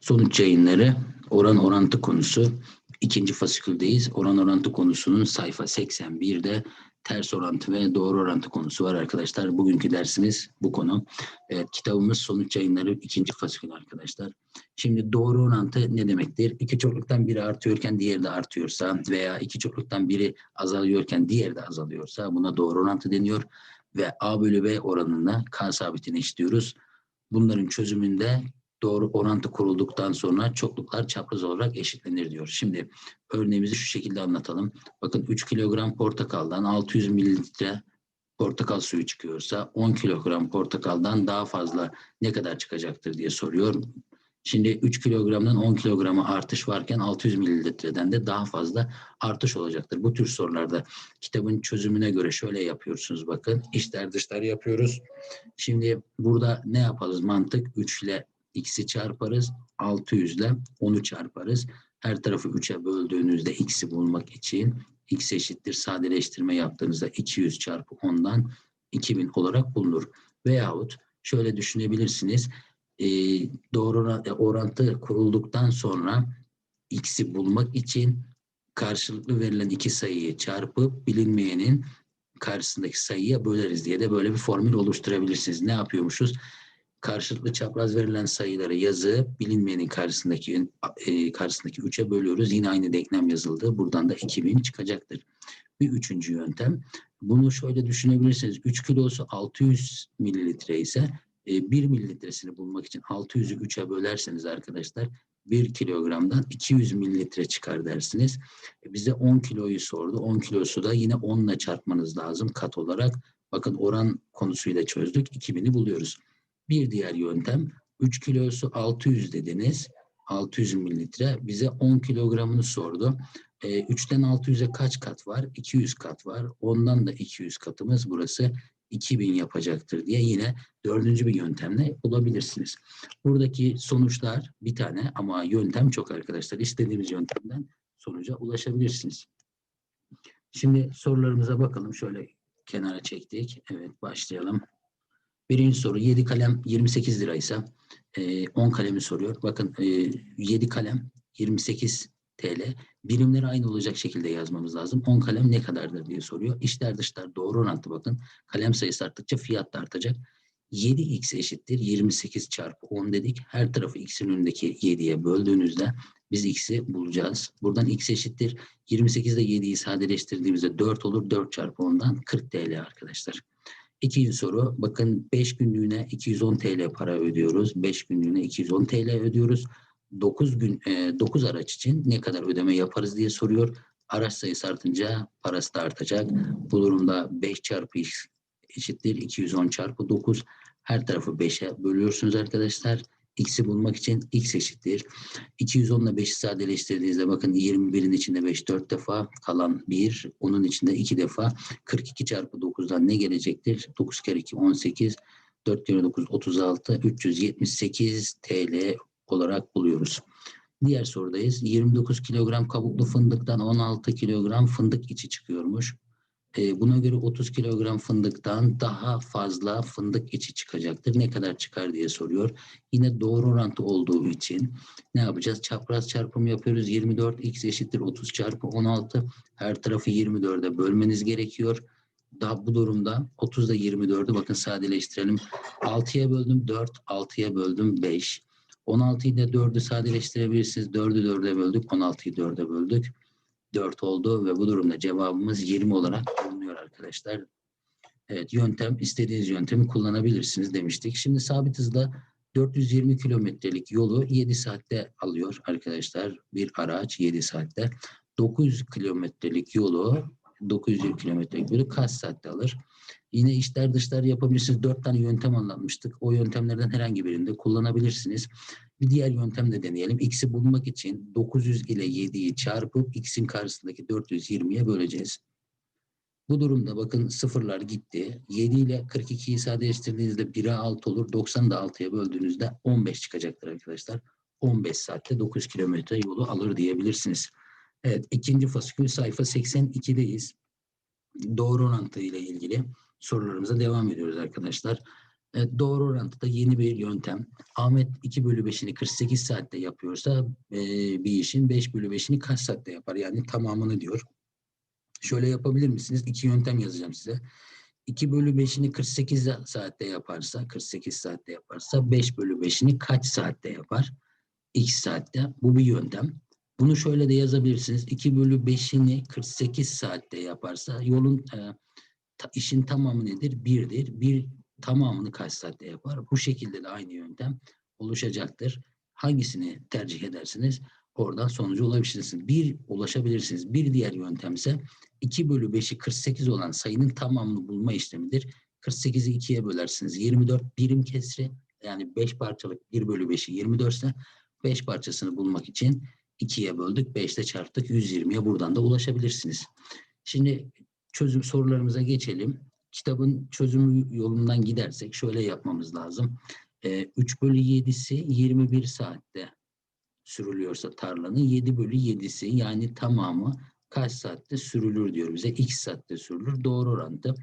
Sonuç yayınları oran orantı konusu. ikinci fasiküldeyiz. Oran orantı konusunun sayfa 81'de ters orantı ve doğru orantı konusu var arkadaşlar. Bugünkü dersimiz bu konu. Evet, kitabımız sonuç yayınları ikinci fasikül arkadaşlar. Şimdi doğru orantı ne demektir? İki çokluktan biri artıyorken diğeri de artıyorsa veya iki çokluktan biri azalıyorken diğeri de azalıyorsa buna doğru orantı deniyor. Ve A bölü B oranına K sabitini işliyoruz. Bunların çözümünde doğru orantı kurulduktan sonra çokluklar çapraz olarak eşitlenir diyor. Şimdi örneğimizi şu şekilde anlatalım. Bakın 3 kilogram portakaldan 600 mililitre portakal suyu çıkıyorsa 10 kilogram portakaldan daha fazla ne kadar çıkacaktır diye soruyor. Şimdi 3 kilogramdan 10 kilograma artış varken 600 mililitreden de daha fazla artış olacaktır. Bu tür sorularda kitabın çözümüne göre şöyle yapıyorsunuz bakın. İçler dışlar yapıyoruz. Şimdi burada ne yaparız mantık? 3 ile x'i çarparız. 600 ile 10'u çarparız. Her tarafı 3'e böldüğünüzde x'i bulmak için x eşittir sadeleştirme yaptığınızda 200 çarpı 10'dan 2000 olarak bulunur. Veyahut şöyle düşünebilirsiniz. E, doğru orantı kurulduktan sonra x'i bulmak için karşılıklı verilen iki sayıyı çarpıp bilinmeyenin karşısındaki sayıya böleriz diye de böyle bir formül oluşturabilirsiniz. Ne yapıyormuşuz? Karşılıklı çapraz verilen sayıları yazıp bilinmeyenin karşısındaki e, karşısındaki 3'e bölüyoruz. Yine aynı denklem yazıldı. Buradan da 2000 çıkacaktır. Bir üçüncü yöntem. Bunu şöyle düşünebilirsiniz. 3 kilosu 600 mililitre ise e, 1 mililitresini bulmak için 600'ü 3'e bölerseniz arkadaşlar 1 kilogramdan 200 mililitre çıkar dersiniz. E, bize 10 kiloyu sordu. 10 kilosu da yine 10 ile çarpmanız lazım kat olarak. Bakın oran konusuyla çözdük. 2000'i buluyoruz. Bir diğer yöntem 3 kilosu 600 dediniz. 600 mililitre. Bize 10 kilogramını sordu. E, 3'ten 600'e kaç kat var? 200 kat var. Ondan da 200 katımız burası 2000 yapacaktır diye yine dördüncü bir yöntemle bulabilirsiniz. Buradaki sonuçlar bir tane ama yöntem çok arkadaşlar. İstediğimiz yöntemden sonuca ulaşabilirsiniz. Şimdi sorularımıza bakalım. Şöyle kenara çektik. Evet başlayalım. Birinci soru 7 kalem 28 liraysa e, 10 kalemi soruyor. Bakın e, 7 kalem 28 TL. Birimleri aynı olacak şekilde yazmamız lazım. 10 kalem ne kadardır diye soruyor. İçler dışlar doğru orantı bakın. Kalem sayısı arttıkça fiyat da artacak. 7x eşittir 28 çarpı 10 dedik. Her tarafı x'in önündeki 7'ye böldüğünüzde biz x'i bulacağız. Buradan x eşittir 28 ile 7'yi sadeleştirdiğimizde 4 olur. 4 çarpı 10'dan 40 TL arkadaşlar. İkinci soru. Bakın 5 günlüğüne 210 TL para ödüyoruz. 5 günlüğüne 210 TL ödüyoruz. 9 gün e, 9 araç için ne kadar ödeme yaparız diye soruyor. Araç sayısı artınca parası da artacak. Bu durumda 5 çarpı eşittir 210 çarpı 9. Her tarafı 5'e bölüyorsunuz arkadaşlar x'i bulmak için x eşittir. 210 ile 5'i sadeleştirdiğinizde bakın 21'in içinde 5 4 defa kalan 1. Onun içinde 2 defa 42 çarpı 9'dan ne gelecektir? 9 kere 2 18 4 kere 9 36 378 TL olarak buluyoruz. Diğer sorudayız. 29 kilogram kabuklu fındıktan 16 kilogram fındık içi çıkıyormuş. Buna göre 30 kilogram fındıktan daha fazla fındık içi çıkacaktır. Ne kadar çıkar diye soruyor. Yine doğru orantı olduğu için ne yapacağız? Çapraz çarpım yapıyoruz. 24 x eşittir 30 çarpı 16. Her tarafı 24'e bölmeniz gerekiyor. Daha bu durumda 30 ile 24'ü bakın sadeleştirelim. 6'ya böldüm 4, 6'ya böldüm 5. 16'yı da 4'ü sadeleştirebilirsiniz. 4'ü 4'e böldük, 16'yı 4'e böldük. 4 oldu ve bu durumda cevabımız 20 olarak bulunuyor arkadaşlar. Evet yöntem istediğiniz yöntemi kullanabilirsiniz demiştik. Şimdi sabit hızla 420 kilometrelik yolu 7 saatte alıyor arkadaşlar. Bir araç 7 saatte. 900 kilometrelik yolu 920 kilometrelik yolu kaç saatte alır? Yine içler dışlar yapabilirsiniz. Dört tane yöntem anlatmıştık. O yöntemlerden herhangi birinde kullanabilirsiniz. Bir diğer yöntem de deneyelim. X'i bulmak için 900 ile 7'yi çarpıp X'in karşısındaki 420'ye böleceğiz. Bu durumda bakın sıfırlar gitti. 7 ile 42'yi sadeleştirdiğinizde 1'e 6 olur. 90'ı da 6'ya böldüğünüzde 15 çıkacaktır arkadaşlar. 15 saatte 9 kilometre yolu alır diyebilirsiniz. Evet ikinci fasikül sayfa 82'deyiz. Doğru orantı ile ilgili sorularımıza devam ediyoruz arkadaşlar. Evet, doğru orantıda yeni bir yöntem. Ahmet 2 bölü 5'ini 48 saatte yapıyorsa e, bir işin 5 bölü 5'ini kaç saatte yapar? Yani tamamını diyor. Şöyle yapabilir misiniz? İki yöntem yazacağım size. 2 bölü 5'ini 48 saatte yaparsa, 48 saatte yaparsa 5 bölü 5'ini kaç saatte yapar? X saatte. Bu bir yöntem. Bunu şöyle de yazabilirsiniz. 2 bölü 5'ini 48 saatte yaparsa yolun e, ta- işin tamamı nedir? 1'dir. 1 tamamını kaç saatte yapar? Bu şekilde de aynı yöntem oluşacaktır. Hangisini tercih edersiniz? Oradan sonucu ulaşabilirsiniz. Bir ulaşabilirsiniz. Bir diğer yöntem ise 2 bölü 5'i 48 olan sayının tamamını bulma işlemidir. 48'i 2'ye bölersiniz. 24 birim kesri yani 5 parçalık 1 bölü 5'i 24 ise 5 parçasını bulmak için 2'ye böldük. 5 ile çarptık. 120'ye buradan da ulaşabilirsiniz. Şimdi çözüm sorularımıza geçelim. Kitabın çözümü yolundan gidersek şöyle yapmamız lazım. Ee, 3 bölü 7'si 21 saatte sürülüyorsa tarlanın 7 bölü 7'si yani tamamı kaç saatte sürülür diyor bize. X saatte sürülür. Doğru orantı.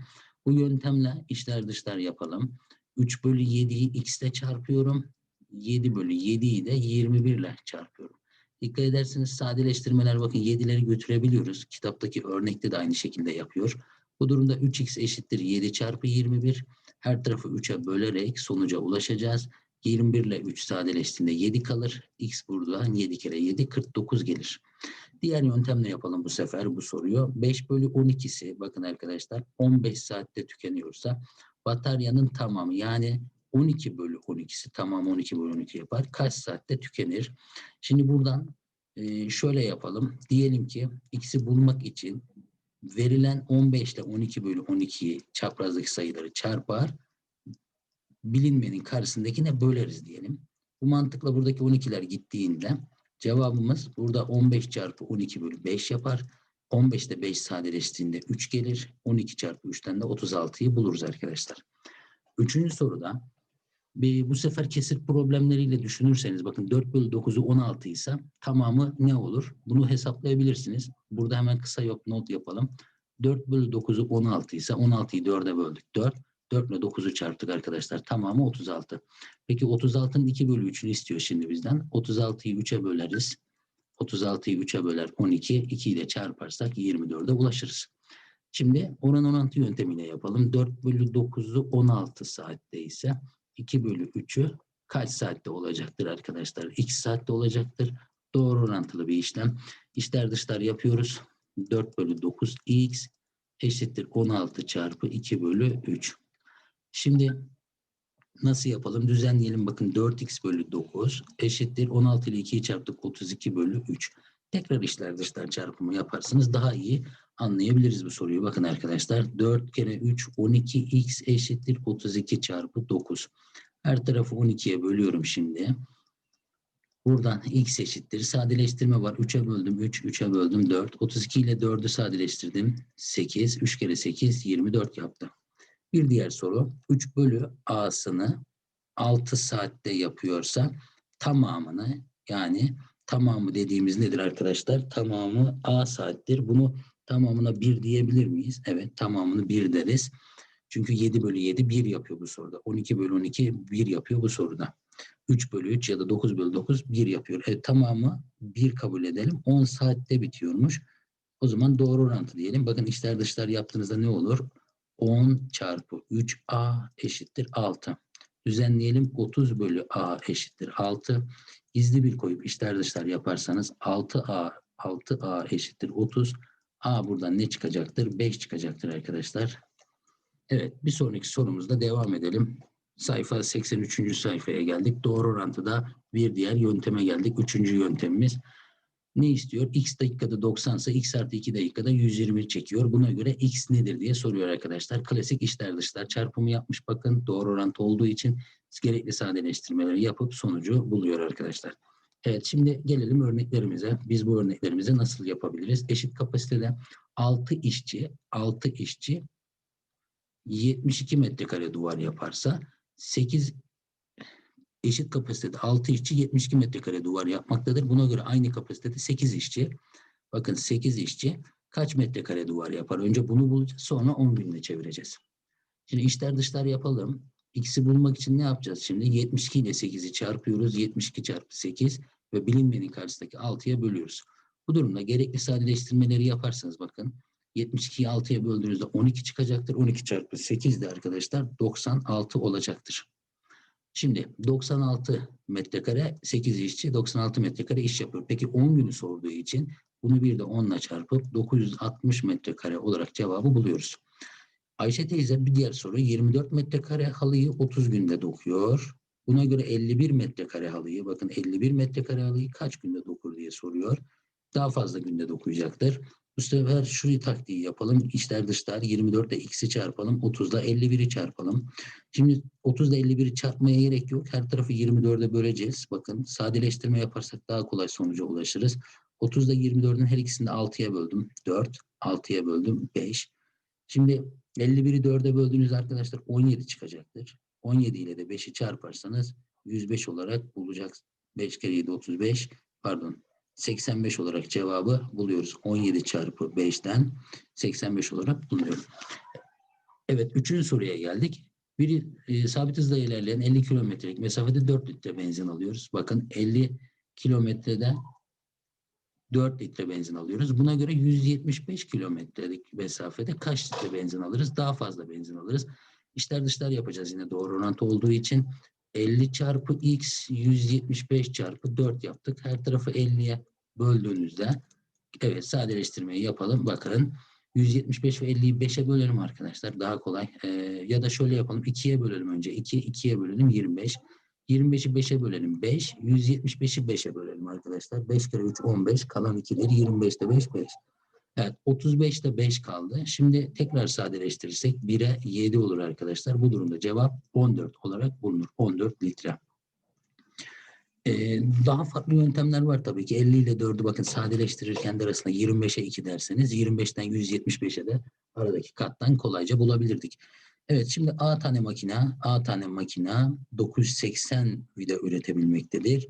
Bu yöntemle içler dışlar yapalım. 3 bölü 7'yi x ile çarpıyorum. 7 bölü 7'yi de 21 ile çarpıyorum. Dikkat ederseniz sadeleştirmeler bakın 7'leri götürebiliyoruz. Kitaptaki örnekte de aynı şekilde yapıyor. Bu durumda 3x eşittir 7 çarpı 21. Her tarafı 3'e bölerek sonuca ulaşacağız. 21 ile 3 sadeleştiğinde 7 kalır. X buradan 7 kere 7 49 gelir. Diğer yöntemle yapalım bu sefer bu soruyu. 5 bölü 12'si bakın arkadaşlar 15 saatte tükeniyorsa bataryanın tamamı yani 12 bölü 12'si tamam 12 bölü 12 yapar. Kaç saatte tükenir? Şimdi buradan e, şöyle yapalım. Diyelim ki x'i bulmak için verilen 15 ile 12 bölü 12'yi çaprazdaki sayıları çarpar. Bilinmenin karşısındakine böleriz diyelim. Bu mantıkla buradaki 12'ler gittiğinde cevabımız burada 15 çarpı 12 bölü 5 yapar. 15 ile 5 sadeleştiğinde 3 gelir. 12 çarpı 3'ten de 36'yı buluruz arkadaşlar. Üçüncü soruda bir, bu sefer kesir problemleriyle düşünürseniz bakın 4 bölü 9'u 16 ise tamamı ne olur? Bunu hesaplayabilirsiniz. Burada hemen kısa yok not yapalım. 4 bölü 9'u 16 ise 16'yı 4'e böldük. 4. 4 ile 9'u çarptık arkadaşlar. Tamamı 36. Peki 36'nın 2 bölü 3'ünü istiyor şimdi bizden. 36'yı 3'e böleriz. 36'yı 3'e böler 12. 2 ile çarparsak 24'e ulaşırız. Şimdi oran orantı yöntemiyle yapalım. 4 bölü 9'u 16 saatte ise 2 bölü 3'ü kaç saatte olacaktır arkadaşlar? X saatte olacaktır. Doğru orantılı bir işlem. İçler dışlar yapıyoruz. 4 bölü 9 x eşittir 16 çarpı 2 bölü 3. Şimdi nasıl yapalım? Düzenleyelim. Bakın 4x bölü 9 eşittir 16 ile 2'yi çarptık 32 bölü 3. Tekrar içler dışlar çarpımı yaparsınız daha iyi anlayabiliriz bu soruyu. Bakın arkadaşlar 4 kere 3 12x eşittir 32 çarpı 9. Her tarafı 12'ye bölüyorum şimdi. Buradan x eşittir. Sadeleştirme var. 3'e böldüm 3, 3'e böldüm 4. 32 ile 4'ü sadeleştirdim. 8, 3 kere 8, 24 yaptı. Bir diğer soru. 3 bölü a'sını 6 saatte yapıyorsa tamamını yani tamamı dediğimiz nedir arkadaşlar? Tamamı a saattir. Bunu tamamına 1 diyebilir miyiz? Evet tamamını 1 deriz. Çünkü 7 bölü 7 1 yapıyor bu soruda. 12 bölü 12 1 yapıyor bu soruda. 3 bölü 3 ya da 9 bölü 9 1 yapıyor. Evet tamamı 1 kabul edelim. 10 saatte bitiyormuş. O zaman doğru orantı diyelim. Bakın içler dışlar yaptığınızda ne olur? 10 çarpı 3a eşittir 6. Düzenleyelim 30 bölü a eşittir 6. Gizli bir koyup içler dışlar yaparsanız 6a 6a eşittir 30. A buradan ne çıkacaktır? 5 çıkacaktır arkadaşlar. Evet bir sonraki sorumuzda devam edelim. Sayfa 83. sayfaya geldik. Doğru orantıda bir diğer yönteme geldik. Üçüncü yöntemimiz. Ne istiyor? X dakikada 90 ise X artı 2 dakikada 120 çekiyor. Buna göre X nedir diye soruyor arkadaşlar. Klasik içler dışlar çarpımı yapmış bakın. Doğru orantı olduğu için gerekli sadeleştirmeleri yapıp sonucu buluyor arkadaşlar. Evet şimdi gelelim örneklerimize. Biz bu örneklerimizi nasıl yapabiliriz? Eşit kapasitede 6 işçi, 6 işçi 72 metrekare duvar yaparsa 8 eşit kapasitede 6 işçi 72 metrekare duvar yapmaktadır. Buna göre aynı kapasitede 8 işçi bakın 8 işçi kaç metrekare duvar yapar? Önce bunu bulacağız sonra 10 binle çevireceğiz. Şimdi içler dışlar yapalım. X'i bulmak için ne yapacağız şimdi? 72 ile 8'i çarpıyoruz. 72 çarpı 8 ve bilinmeyenin karşısındaki 6'ya bölüyoruz. Bu durumda gerekli sadeleştirmeleri yaparsanız bakın 72'yi 6'ya böldüğünüzde 12 çıkacaktır. 12 çarpı 8 de arkadaşlar 96 olacaktır. Şimdi 96 metrekare 8 işçi 96 metrekare iş yapıyor. Peki 10 günü sorduğu için bunu bir de 10 ile çarpıp 960 metrekare olarak cevabı buluyoruz. Ayşe teyze bir diğer soru 24 metrekare halıyı 30 günde dokuyor. Buna göre 51 metrekare halıyı bakın 51 metrekare halıyı kaç günde dokur diye soruyor. Daha fazla günde dokuyacaktır. Bu sefer şurayı taktiği yapalım. İçler dışlar 24 ile x'i çarpalım. 30 ile 51'i çarpalım. Şimdi 30 ile 51'i çarpmaya gerek yok. Her tarafı 24'e böleceğiz. Bakın sadeleştirme yaparsak daha kolay sonuca ulaşırız. 30 ile 24'ün her ikisini de 6'ya böldüm. 4. 6'ya böldüm. 5. Şimdi 51'i 4'e böldüğünüz arkadaşlar 17 çıkacaktır. 17 ile de 5'i çarparsanız 105 olarak bulacak. 5 kere 7 35 pardon 85 olarak cevabı buluyoruz. 17 çarpı 5'ten 85 olarak bulunuyor. Evet üçüncü soruya geldik. Bir e, sabit hızla ilerleyen 50 kilometrelik mesafede 4 litre benzin alıyoruz. Bakın 50 kilometrede 4 litre benzin alıyoruz. Buna göre 175 kilometrelik mesafede kaç litre benzin alırız? Daha fazla benzin alırız. İşler dışlar yapacağız yine doğru orantı olduğu için. 50 çarpı x 175 çarpı 4 yaptık. Her tarafı 50'ye böldüğünüzde evet sadeleştirmeyi yapalım. Bakın 175 ve 50'yi 5'e bölelim arkadaşlar. Daha kolay. Ee, ya da şöyle yapalım. 2'ye bölelim önce. 2, 2'ye bölelim 25. 25'i 5'e bölelim 5. 175'i 5'e bölelim arkadaşlar. 5 kere 3 15. Kalan 2'leri 25'te 5 5. Evet 35'te 5 kaldı. Şimdi tekrar sadeleştirirsek 1'e 7 olur arkadaşlar. Bu durumda cevap 14 olarak bulunur. 14 litre. Ee, daha farklı yöntemler var tabii ki. 50 ile 4'ü bakın sadeleştirirken de arasında 25'e 2 derseniz 25'ten 175'e de aradaki kattan kolayca bulabilirdik. Evet şimdi A tane makina, A tane makina 980 vida üretebilmektedir.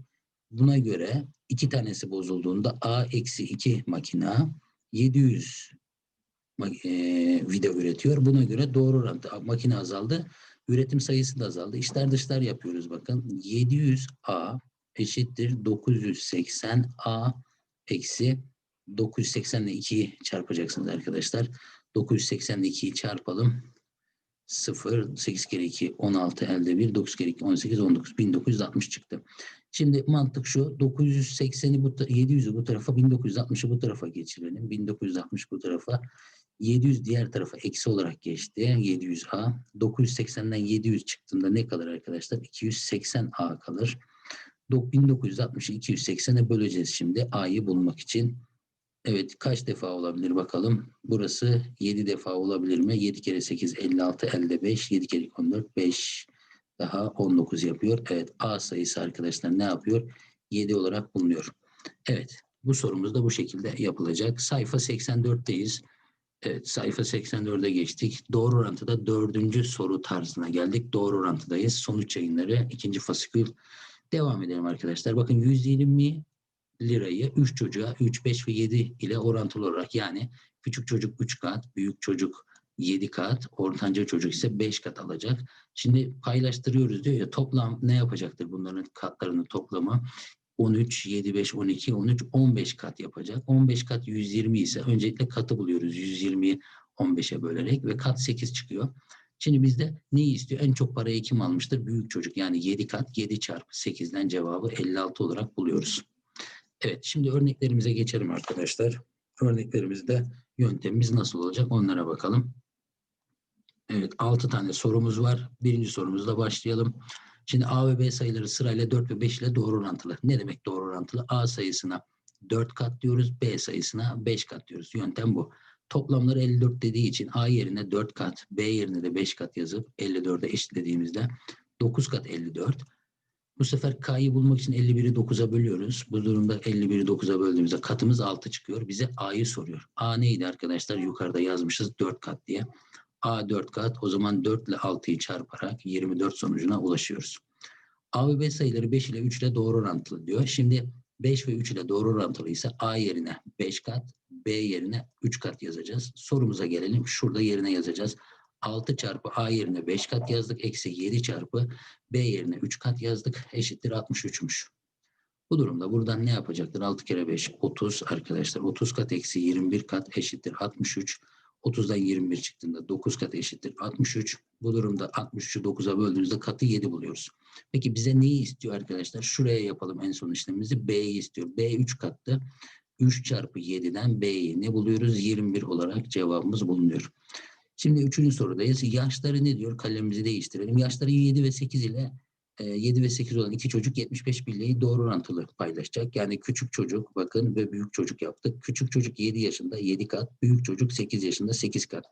Buna göre iki tanesi bozulduğunda A eksi 2 makina 700 e, vida üretiyor. Buna göre doğru orantı. Makine azaldı. Üretim sayısı da azaldı. İşler dışlar yapıyoruz bakın. 700A eşittir 980 A eksi 980 ile 2'yi çarpacaksınız arkadaşlar. 980 ile 2'yi çarpalım. 0, 8 kere 2, 16 elde 1, 9 kere 2, 18, 19, 1960 çıktı. Şimdi mantık şu, 980'i bu, 700'ü bu tarafa, 1960'ı bu tarafa geçirelim. 1960 bu tarafa, 700 diğer tarafa eksi olarak geçti. 700A. 980'den 700 çıktığında ne kalır arkadaşlar? 280A kalır. 1960'ı 280'e böleceğiz şimdi A'yı bulmak için. Evet kaç defa olabilir bakalım. Burası 7 defa olabilir mi? 7 kere 8 56 elde 5. 7 kere 14 5 daha 19 yapıyor. Evet A sayısı arkadaşlar ne yapıyor? 7 olarak bulunuyor. Evet bu sorumuz da bu şekilde yapılacak. Sayfa 84'teyiz. Evet sayfa 84'e geçtik. Doğru orantıda dördüncü soru tarzına geldik. Doğru orantıdayız. Sonuç yayınları ikinci fasikül Devam edelim arkadaşlar. Bakın 120 lirayı 3 çocuğa 3, 5 ve 7 ile orantılı olarak yani küçük çocuk 3 kat, büyük çocuk 7 kat, ortanca çocuk ise 5 kat alacak. Şimdi paylaştırıyoruz diyor ya toplam ne yapacaktır bunların katlarının toplamı? 13, 7, 5, 12, 13, 15 kat yapacak. 15 kat 120 ise öncelikle katı buluyoruz. 120'yi 15'e bölerek ve kat 8 çıkıyor. Şimdi bizde neyi istiyor? En çok parayı kim almıştır? Büyük çocuk. Yani 7 kat 7 çarpı 8'den cevabı 56 olarak buluyoruz. Evet şimdi örneklerimize geçelim arkadaşlar. Örneklerimizde yöntemimiz nasıl olacak onlara bakalım. Evet 6 tane sorumuz var. Birinci sorumuzla başlayalım. Şimdi A ve B sayıları sırayla 4 ve 5 ile doğru orantılı. Ne demek doğru orantılı? A sayısına 4 kat diyoruz. B sayısına 5 kat diyoruz. Yöntem bu. Toplamları 54 dediği için A yerine 4 kat, B yerine de 5 kat yazıp 54'e eşitlediğimizde 9 kat 54. Bu sefer K'yı bulmak için 51'i 9'a bölüyoruz. Bu durumda 51'i 9'a böldüğümüzde katımız 6 çıkıyor. Bize A'yı soruyor. A neydi arkadaşlar? Yukarıda yazmışız 4 kat diye. A 4 kat. O zaman 4 ile 6'yı çarparak 24 sonucuna ulaşıyoruz. A ve B sayıları 5 ile 3 ile doğru orantılı diyor. Şimdi 5 ve 3 ile doğru orantılı ise A yerine 5 kat, B yerine 3 kat yazacağız. Sorumuza gelelim. Şurada yerine yazacağız. 6 çarpı A yerine 5 kat yazdık. Eksi 7 çarpı B yerine 3 kat yazdık. Eşittir 63'müş. Bu durumda buradan ne yapacaktır? 6 kere 5 30 arkadaşlar. 30 kat eksi 21 kat eşittir 63. 30'dan 21 çıktığında 9 kat eşittir 63. Bu durumda 63'ü 9'a böldüğümüzde katı 7 buluyoruz. Peki bize neyi istiyor arkadaşlar? Şuraya yapalım en son işlemimizi. B'yi istiyor. B 3 kattı. 3 çarpı 7'den B'yi ne buluyoruz? 21 olarak cevabımız bulunuyor. Şimdi üçüncü sorudayız. Yaşları ne diyor? Kalemimizi değiştirelim. Yaşları 7 ve 8 ile 7 ve 8 olan iki çocuk 75 birliği doğru orantılı paylaşacak. Yani küçük çocuk bakın ve büyük çocuk yaptık. Küçük çocuk 7 yaşında 7 kat, büyük çocuk 8 yaşında 8 kat.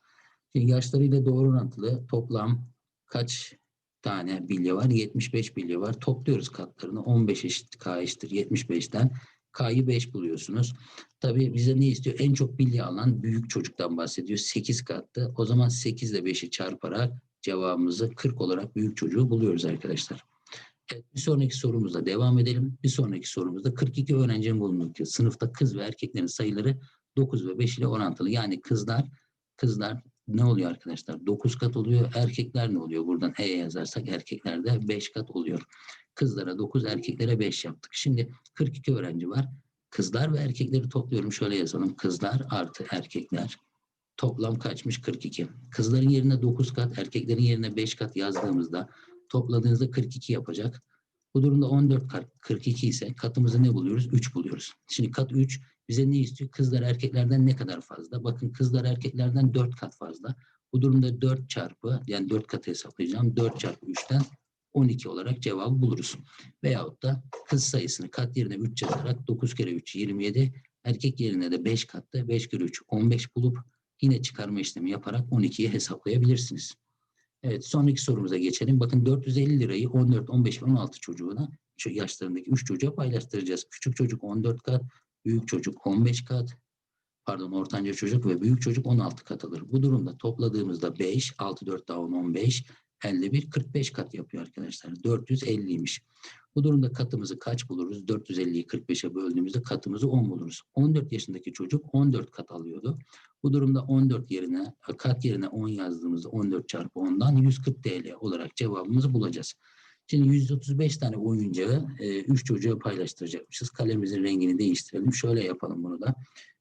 Şimdi yaşlarıyla doğru orantılı toplam kaç tane bilye var? 75 bilye var. Topluyoruz katlarını. 15 eşit K eşittir 75'ten. K'yı 5 buluyorsunuz. Tabii bize ne istiyor? En çok bilye alan büyük çocuktan bahsediyor. 8 kattı. O zaman 8 ile 5'i çarparak cevabımızı 40 olarak büyük çocuğu buluyoruz arkadaşlar. Evet, bir sonraki sorumuzla devam edelim. Bir sonraki sorumuzda 42 öğrencinin bulunduğu sınıfta kız ve erkeklerin sayıları 9 ve 5 ile orantılı. Yani kızlar kızlar ne oluyor arkadaşlar? 9 kat oluyor. Erkekler ne oluyor? Buradan E yazarsak erkeklerde 5 kat oluyor. Kızlara 9, erkeklere 5 yaptık. Şimdi 42 öğrenci var. Kızlar ve erkekleri topluyorum. Şöyle yazalım. Kızlar artı erkekler. Toplam kaçmış? 42. Kızların yerine 9 kat, erkeklerin yerine 5 kat yazdığımızda topladığınızda 42 yapacak. Bu durumda 14 kat 42 ise katımızı ne buluyoruz? 3 buluyoruz. Şimdi kat 3 bize ne istiyor? Kızlar erkeklerden ne kadar fazla? Bakın kızlar erkeklerden 4 kat fazla. Bu durumda 4 çarpı yani 4 katı hesaplayacağım. 4 çarpı 3'ten 12 olarak cevabı buluruz. Veyahut da kız sayısını kat yerine 3 yazarak 9 kere 3 27 erkek yerine de 5 katta 5 kere 3 15 bulup yine çıkarma işlemi yaparak 12'yi hesaplayabilirsiniz. Evet sonraki sorumuza geçelim. Bakın 450 lirayı 14, 15 ve 16 çocuğuna şu yaşlarındaki 3 çocuğa paylaştıracağız. Küçük çocuk 14 kat, büyük çocuk 15 kat, pardon ortanca çocuk ve büyük çocuk 16 kat alır. Bu durumda topladığımızda 5, 6, 4 daha 10, 15, 51, 45 kat yapıyor arkadaşlar. 450'ymiş. Bu durumda katımızı kaç buluruz? 450'yi 45'e böldüğümüzde katımızı 10 buluruz. 14 yaşındaki çocuk 14 kat alıyordu. Bu durumda 14 yerine kat yerine 10 yazdığımızda 14 çarpı 10'dan 140 TL olarak cevabımızı bulacağız. Şimdi 135 tane oyuncağı 3 e, çocuğa paylaştıracakmışız. Kalemimizin rengini değiştirelim. Şöyle yapalım bunu da.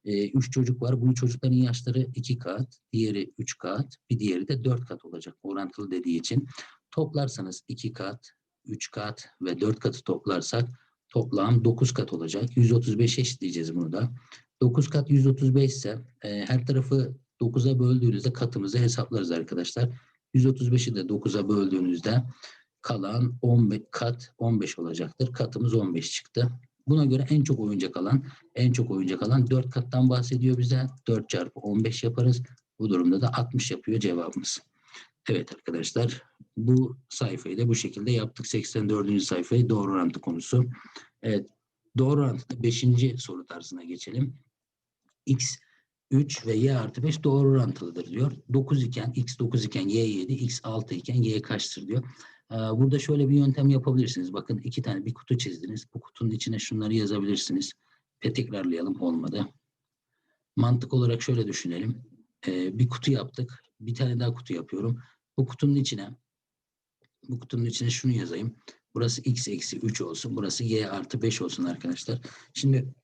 3 e, çocuk var. Bu çocukların yaşları 2 kat, diğeri 3 kat, bir diğeri de 4 kat olacak. Orantılı dediği için. Toplarsanız 2 kat, 3 kat ve 4 katı toplarsak toplam 9 kat olacak. 135 eşitleyeceğiz bunu da. 9 kat 135 ise e, her tarafı 9'a böldüğünüzde katımızı hesaplarız arkadaşlar. 135'i de 9'a böldüğünüzde kalan 15 kat 15 olacaktır. Katımız 15 çıktı. Buna göre en çok oyuncak alan, en çok oyuncak alan 4 kattan bahsediyor bize. 4 çarpı 15 yaparız. Bu durumda da 60 yapıyor cevabımız. Evet arkadaşlar bu sayfayı da bu şekilde yaptık. 84. sayfayı doğru orantı konusu. Evet doğru orantıda 5. soru tarzına geçelim. X 3 ve y artı 5 doğru orantılıdır diyor. 9 iken x 9 iken y 7, x 6 iken y kaçtır diyor. Ee, burada şöyle bir yöntem yapabilirsiniz. Bakın iki tane bir kutu çizdiniz. Bu kutunun içine şunları yazabilirsiniz. Ve tekrarlayalım olmadı. Mantık olarak şöyle düşünelim. Ee, bir kutu yaptık. Bir tane daha kutu yapıyorum. Bu kutunun içine bu kutunun içine şunu yazayım. Burası x eksi 3 olsun. Burası y artı 5 olsun arkadaşlar. Şimdi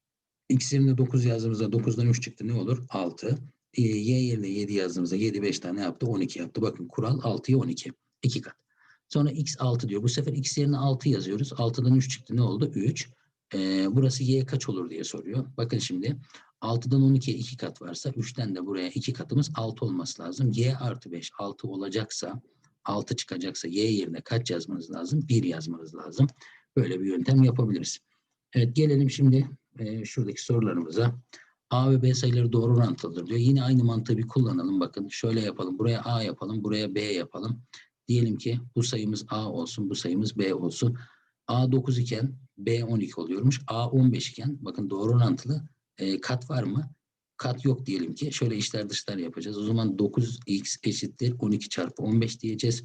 x yerine 9 yazdığımızda 9'dan 3 çıktı ne olur? 6. Ee, y yerine 7 yazdığımızda 7 5 tane yaptı 12 yaptı. Bakın kural 6'ya 12. 2 kat. Sonra x 6 diyor. Bu sefer x yerine 6 yazıyoruz. 6'dan 3 çıktı ne oldu? 3. Ee, burası y kaç olur diye soruyor. Bakın şimdi 6'dan 12'ye 2 kat varsa 3'ten de buraya 2 katımız 6 olması lazım. y artı 5 6 olacaksa 6 çıkacaksa y yerine kaç yazmanız lazım? 1 yazmanız lazım. Böyle bir yöntem yapabiliriz. Evet gelelim şimdi e, şuradaki sorularımıza. A ve B sayıları doğru orantılıdır diyor. Yine aynı mantığı bir kullanalım. Bakın şöyle yapalım. Buraya A yapalım. Buraya B yapalım. Diyelim ki bu sayımız A olsun. Bu sayımız B olsun. A 9 iken B 12 oluyormuş. A 15 iken bakın doğru orantılı e, kat var mı? Kat yok diyelim ki. Şöyle işler dışlar yapacağız. O zaman 9x eşittir 12 çarpı 15 diyeceğiz.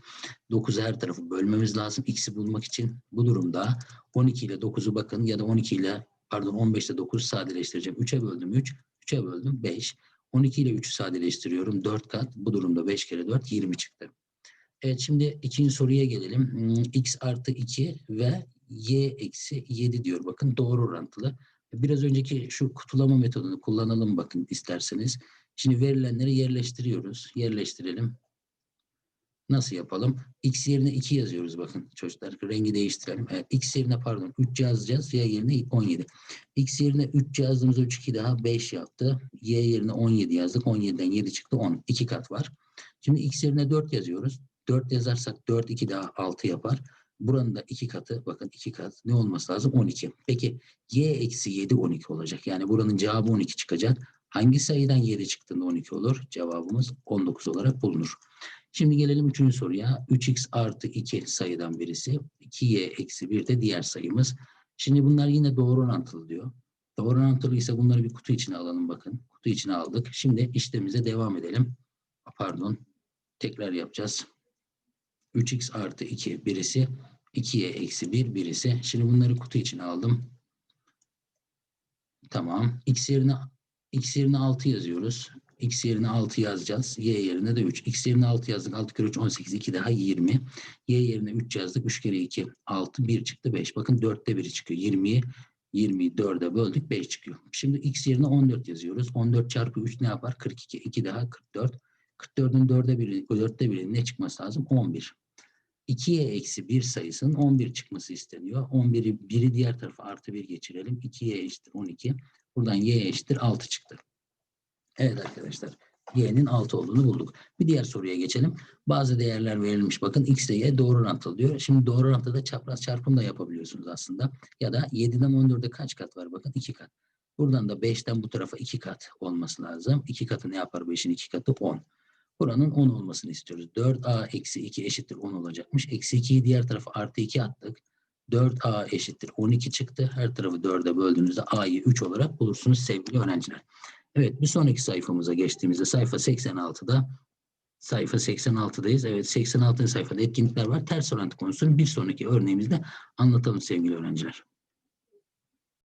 9'u her tarafı bölmemiz lazım. X'i bulmak için. Bu durumda 12 ile 9'u bakın ya da 12 ile pardon 15 ile 9 sadeleştireceğim. 3'e böldüm 3. 3'e böldüm 5. 12 ile 3'ü sadeleştiriyorum. 4 kat. Bu durumda 5 kere 4 20 çıktı. Evet şimdi ikinci soruya gelelim. Hmm, X artı 2 ve Y eksi 7 diyor. Bakın doğru orantılı. Biraz önceki şu kutulama metodunu kullanalım bakın isterseniz. Şimdi verilenleri yerleştiriyoruz. Yerleştirelim. Nasıl yapalım? X yerine 2 yazıyoruz bakın çocuklar. Rengi değiştirelim. Evet, X yerine pardon 3 yazacağız. Y yerine 17. X yerine 3 yazdığımızda 3 2 daha 5 yaptı. Y yerine 17 yazdık. 17'den 7 çıktı 10. 2 kat var. Şimdi X yerine 4 yazıyoruz. 4 yazarsak 4 2 daha 6 yapar. Buranın da 2 katı bakın 2 kat ne olması lazım? 12. Peki Y eksi 7 12 olacak. Yani buranın cevabı 12 çıkacak. Hangi sayıdan 7 çıktığında 12 olur? Cevabımız 19 olarak bulunur. Şimdi gelelim üçüncü soruya. 3x artı 2 sayıdan birisi. 2y eksi 1 de diğer sayımız. Şimdi bunlar yine doğru orantılı diyor. Doğru orantılı ise bunları bir kutu içine alalım bakın. Kutu içine aldık. Şimdi işlemimize devam edelim. Pardon. Tekrar yapacağız. 3x artı 2 birisi. 2y eksi 1 birisi. Şimdi bunları kutu içine aldım. Tamam. X yerine x yerine 6 yazıyoruz. X yerine 6 yazacağız. Y yerine de 3. X yerine 6 yazdık. 6 kere 3 18. 2 daha 20. Y yerine 3 yazdık. 3 kere 2 6. 1 çıktı 5. Bakın 4'te 1'i çıkıyor. 20'yi 20'yi 4'e böldük 5 çıkıyor. Şimdi X yerine 14 yazıyoruz. 14 çarpı 3 ne yapar? 42. 2 daha 44. 44'ün 4'e 1'i 4'te 1'in ne çıkması lazım? 11. 2'ye eksi 1 sayısının 11 çıkması isteniyor. 11'i 1'i diğer tarafa artı 1 geçirelim. 2'ye eşittir 12. Buradan y eşittir 6 çıktı. Evet arkadaşlar. Y'nin 6 olduğunu bulduk. Bir diğer soruya geçelim. Bazı değerler verilmiş. Bakın x ile y doğru orantılı diyor. Şimdi doğru orantıda çapraz çarpım da yapabiliyorsunuz aslında. Ya da 7'den 14'e kaç kat var? Bakın 2 kat. Buradan da 5'ten bu tarafa 2 kat olması lazım. 2 katı ne yapar? 5'in 2 katı 10. Buranın 10 olmasını istiyoruz. 4a eksi 2 eşittir 10 olacakmış. Eksi 2'yi diğer tarafa artı 2 attık. 4a eşittir 12 çıktı. Her tarafı 4'e böldüğünüzde a'yı 3 olarak bulursunuz sevgili öğrenciler. Evet bir sonraki sayfamıza geçtiğimizde sayfa 86'da sayfa 86'dayız. Evet 86. sayfada etkinlikler var. Ters orantı konusunu bir sonraki örneğimizde anlatalım sevgili öğrenciler.